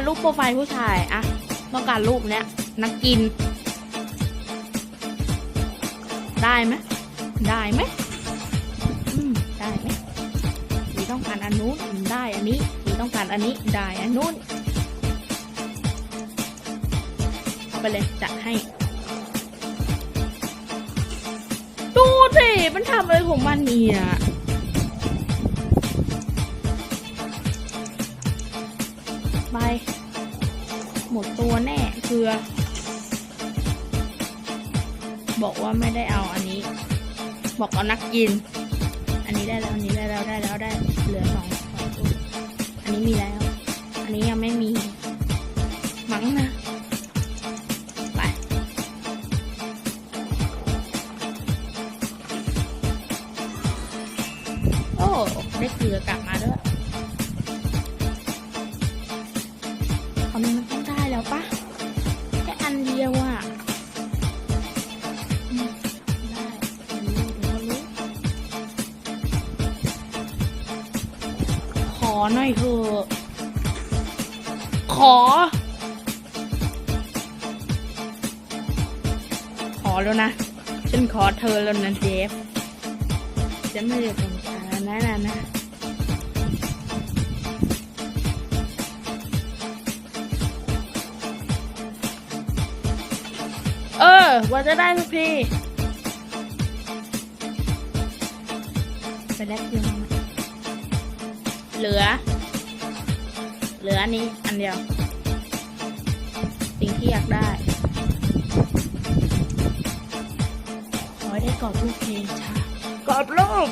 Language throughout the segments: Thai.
การรูปโปรไฟล์ผู้ชายอะต้องการรูปเนี้ยนักกิน ได้ไหมได้ไหมได้ไหมพี่ต้องการอันนู้นได้อันนี้พี่ต้องการอันนี้ได้อันนู้นเอาไปเลยจัดให้ดูสิมันทำอะไรของมันเนี่ย ไป หมดตัวแน่เกลือ บอกว่าไม่ได้เอาอันนี้ บอกเอานักกิน อันนี้ได้แล้ว อันนี้ได้แล้วได้แล้วได้ เหลือสองสองตัวอันนี้มีแล้ว อันนี้ยังไม่มี มั้งนะไปโอ้ได้เกลือกลับมาด้วย หน่อยเถอะขอ ขอแล้วนะ ฉันขอเธอแล้วนะเจฟจะไม่ได้สงสารนะนะนะเออ ว่าจะได้ทุกทีไปแลกเงินมาไหม เหลือ เหลืออันนี้อันเดียว สิ่งที่อยากได้ขอให้ได้กรอบรูปเพลงชากรอบรูป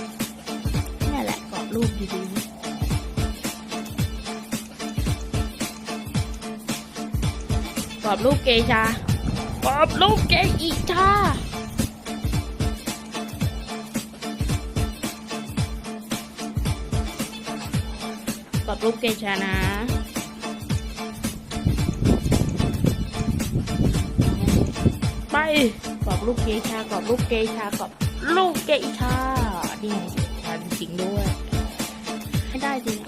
นี่แหละกรอบรูปดีๆกรอบรูปเกชากรอบรูปเกอีชา กับลูกเกชานะไปกอบลูกเกชากอบลูกเกชากอบลูกเกชานี่ทานจริงด้วยให้ได้จริง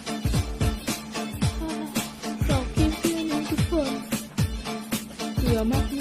ขอบคุณเพื่อนทุกคนเหลือมาก